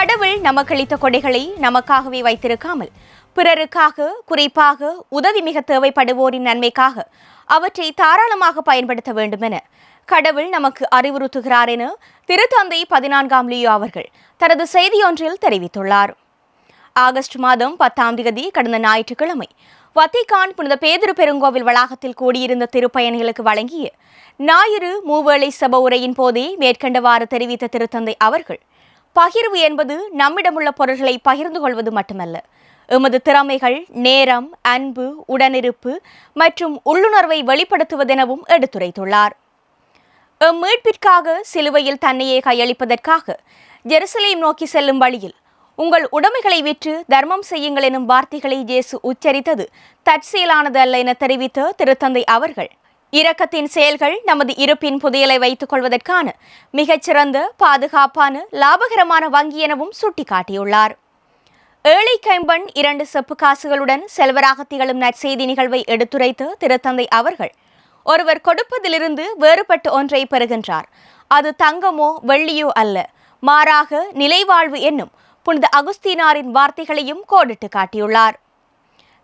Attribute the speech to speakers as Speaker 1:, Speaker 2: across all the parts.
Speaker 1: கடவுள் நமக்களித்த கொடைகளை நமக்காகவே வைத்திருக்காமல் பிறருக்காக குறிப்பாக உதவி மிக தேவைப்படுவோரின் நன்மைக்காக அவற்றை தாராளமாக பயன்படுத்த வேண்டும் என கடவுள் நமக்கு அறிவுறுத்துகிறார் என திருத்தந்தை பதினான்காம் லியோ அவர்கள் தனது செய்தியொன்றில் தெரிவித்துள்ளார். ஆகஸ்ட் மாதம் பத்தாம் தேதி கடந்த ஞாயிற்றுக்கிழமை வத்திகான் புனித பேதுரு பெருங்கோவில் வளாகத்தில் கூடியிருந்த திருப்பயணிகளுக்கு வழங்கிய ஞாயிறு மூவேளை சப உரையின் போதே மேற்கண்டவாறு தெரிவித்த திருத்தந்தை அவர்கள் பகிர்வு என்பது நம்மிடமுள்ள பொருள்களை பகிர்ந்து கொள்வது மட்டுமல்ல. எமது திறமைகள் நேரம் அன்பு உடனிருப்பு மற்றும் உள்ளுணர்வை வெளிப்படுத்துவதெனவும் எடுத்துரைத்துள்ளார். எம் மீட்பிற்காக சிலுவையில் தன்னையே கையளிப்பதற்காக ஜெருசலேம் நோக்கி செல்லும் வழியில் உங்கள் உடைமைகளை விற்று தர்மம் செய்யுங்கள் எனும் வார்த்தைகளை இயேசு உச்சரித்தது தற்செயலானது அல்ல என தெரிவித்த திருத்தந்தை அவர்கள் இரக்கத்தின் செயல்கள் நமது இருப்பின் புதையலை வைத்துக் கொள்வதற்கான மிகச்சிறந்த பாதுகாப்பான லாபகரமான வங்கி எனவும் சுட்டிக்காட்டியுள்ளார். ஏழை கைம்பன் இரண்டு செப்பு காசுகளுடன் செல்வராக திகழும் நற்செய்தி நிகழ்வை எடுத்துரைத்து திருத்தந்தை அவர்கள் ஒருவர் கொடுப்பதிலிருந்து வேறுபட்ட ஒன்றை பெறுகின்றார். அது தங்கமோ வெள்ளியோ அல்ல மாறாக நிலைவாழ்வு என்னும் புனித அகுஸ்தீனாரின் வார்த்தைகளையும் கோடிட்டு காட்டியுள்ளார்.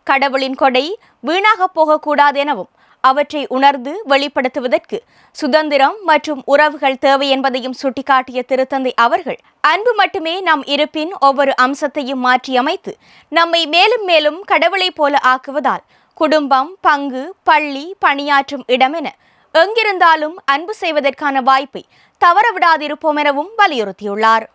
Speaker 1: கடவுளின் கொடை வீணாக போகக்கூடாது எனவும் அவற்றை உணர்ந்து வெளிப்படுத்துவதற்கு சுதந்திரம் மற்றும் உறவுகள் தேவை என்பதையும் சுட்டிக்காட்டிய திருத்தந்தை அவர்கள் அன்பு மட்டுமே நம் இருப்பின் ஒவ்வொரு அம்சத்தையும் மாற்றியமைத்து நம்மை மேலும் மேலும் கடவுளைப் போல ஆக்குவதால் குடும்பம் பங்கு பள்ளி பணியாற்றும் இடமென எங்கிருந்தாலும் அன்பு செய்வதற்கான வாய்ப்பை தவறவிடாதிருப்போம் எனவும் வலியுறுத்தியுள்ளார்.